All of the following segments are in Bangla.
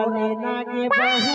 ভালো লাগে বহু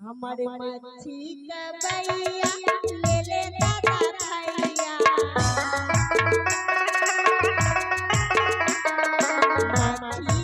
আমার মাছি কাবাইয়া লেলে দাদা খাইয়া। মাছি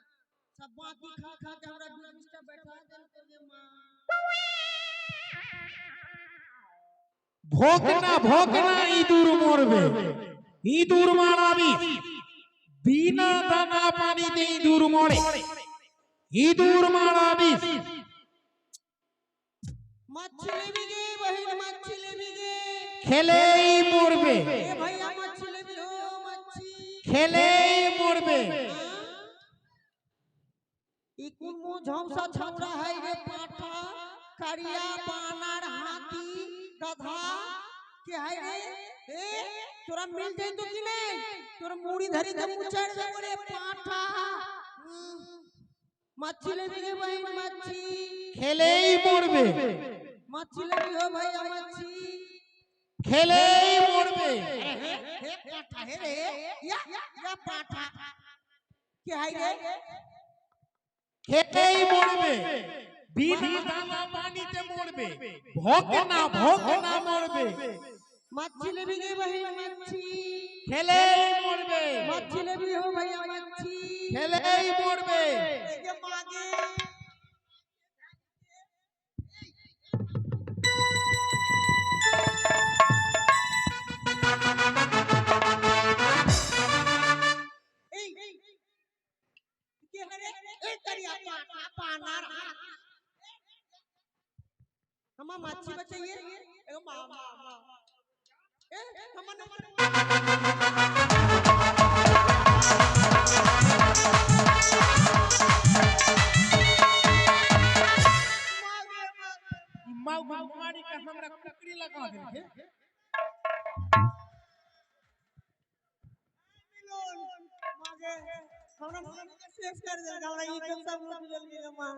सब बाकी खा खा के हमरा बिजनेस बैठा देल के गे मां ভোকনা ভোকনা ইঁদুর মরবে ইঁদুর মারাবি বিনা দানা পানিতে ইঁদুর মরে ইঁদুর মারাবি मच्छी लेनी गे बहन मच्छी लेनी गे খেলেই মরবে ए भैया मच्छी लेनी हो मच्छी খেলেই उ मुँह झौसा छौरा है रे पाटा करिया बानर हाथी गधा। के है रे? ए तोरा मिल जाई तो कि नहीं तोर मुड़ी धरी तो मुचड़ दे रे पाटा मच्छी ले रे भाई मच्छी। खेले ही मोड़बे मच्छी ले भी हो भैया मच्छी। खेले ही मोड़बे हे हे पाटा हे रे। या या पाटा के है रे? খেটেই মরবে। বিনা দানা পানিতে না ভোগনা ভোগনা মরবে। মাছি লেবি গে ভাই মাছি খেলেই মরবে। মাছি বিহু হো ভাই মাছি খেলেই মরবে। এই যে মাগে चाहिए? ए मामा ए माऊ भगवानी के हमरा कुकरी लगा देलके मागे हमरा मन में शेष कर देलके हमरा ई तो सब सब लोग मिल गए माँ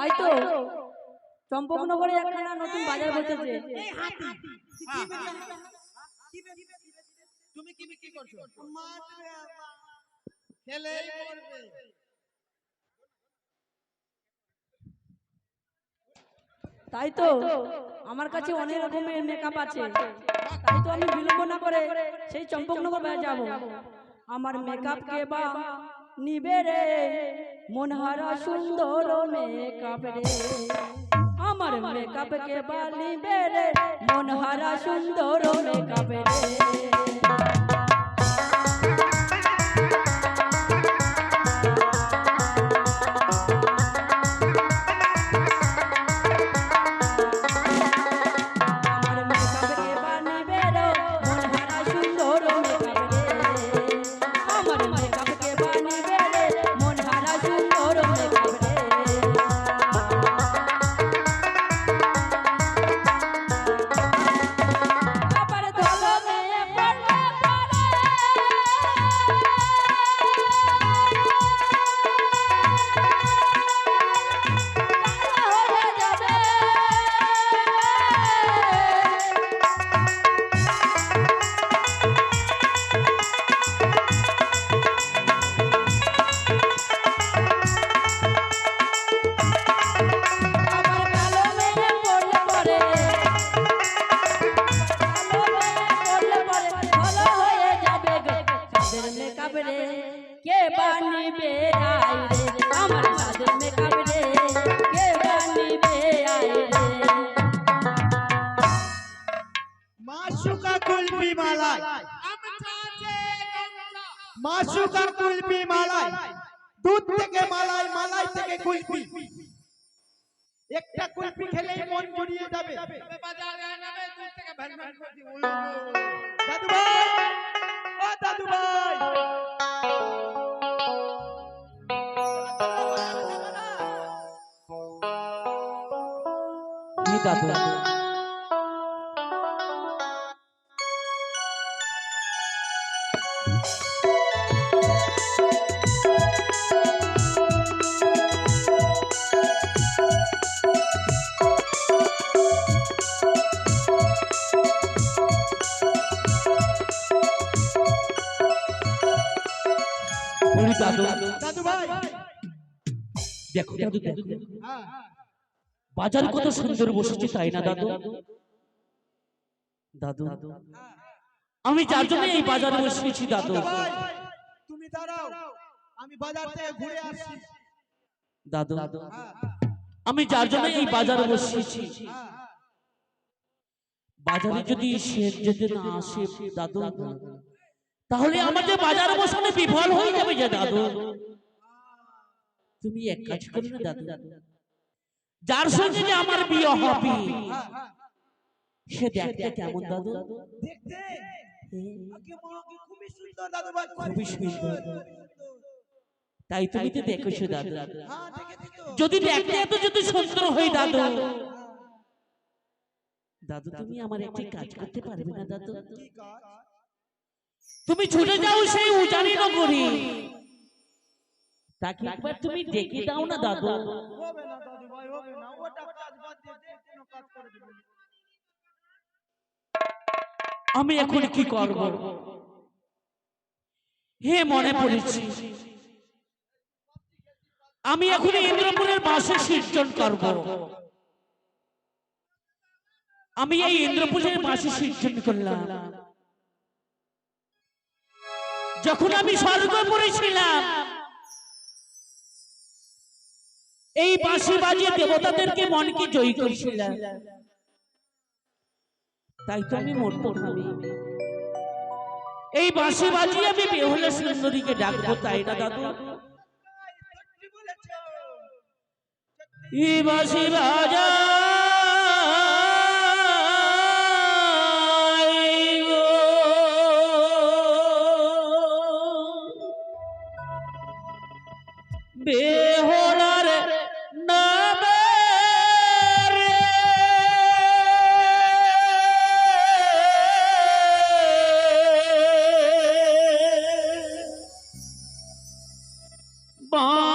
তাই তো? চম্পকনগরে একখানা নতুন বাজার বসেছে তুমি কি বিক্রি করছ? খেলেই তাই তো? আমার কাছে অনেক রকমের মেকআপ আছে। তাই তো আমি বিলম্ব না করে সেই চম্পকনগর বাজার যাব। আমার মেকআপ কে বা নিবে রে মনহারা সুন্দর মেকআপ রে। আমার মেকআপ কে বালি বেরে রে মনহারা সুন্দর মেকআপ রে। মাসুকা কুলপি মালাই। দুধ থেকে মালাই মালাই থেকে কুলপি একটা কুলপি খেলেই মন জুড়িয়ে যাবে। দাদু ভাই ও দাদু ভাই দাদু। দেখো দাদু দেখো। হ্যাঁ বাজার কত সুন্দর বসেছে তাই না দাদু? দাদু? আমি যার জন্য এই বাজারে বসেছি দাদু। দাদু। তুমি দাঁড়াও আমি বাজার থেকে ঘুরে আসছি। দাদু? হ্যাঁ আমি যার জন্য এই বাজারে বসেছি। হ্যাঁ বাজারে যদি শেষ যেতে না আসে দাদু? তাহলে আমাদের বাজার বসানো বিফল হয়ে যাবে যে দাদু? তুমি এক কাজ করো না দাদু। যার সঙ্গে যে আমার বিয়ে হবে। সে দেখতে কেমন দাদু? দেখতে? খুবই সুন্দর দাদু খুবই সুন্দর। তাই তুমি তো দেখেছ দাদু। হ্যাঁ দেখেছি যদি দেখতে এত যদি সুন্দর হয়ে দাদু। দাদু। তুমি আমার একটি কাজ করতে পারবে না দাদু। তুমি ছুটে যাও সেই উজানি নগরী। তাকে একবার তুমি ডেকে দাও না দাদু। হবে না দাদু ভাই হবে না। ওটা কাজ বাদ দিয়ে কোনো কাজ করে দেবেন আমি এখন কি করব? হে মনে পড়েছি। আমি এখন ইন্দ্রপুরের বাসে সৃজন করব। আমি এই ইন্দ্রপুরের বাসে সৃজন করলাম। যখন আমি স্বর্গপুরে ছিলাম এই বাঁশি বাজিয়ে দেবতাদেরকে মনকে জয়ী করেছিলাম তাই তো আমি মরতে ভাবি এই বাঁশি বাজিয়ে আমি বেহুলা সুন্দরীকে ডাকবো তাই না, দাদু? এই বাঁশি বাজা বেহলার বাঁশি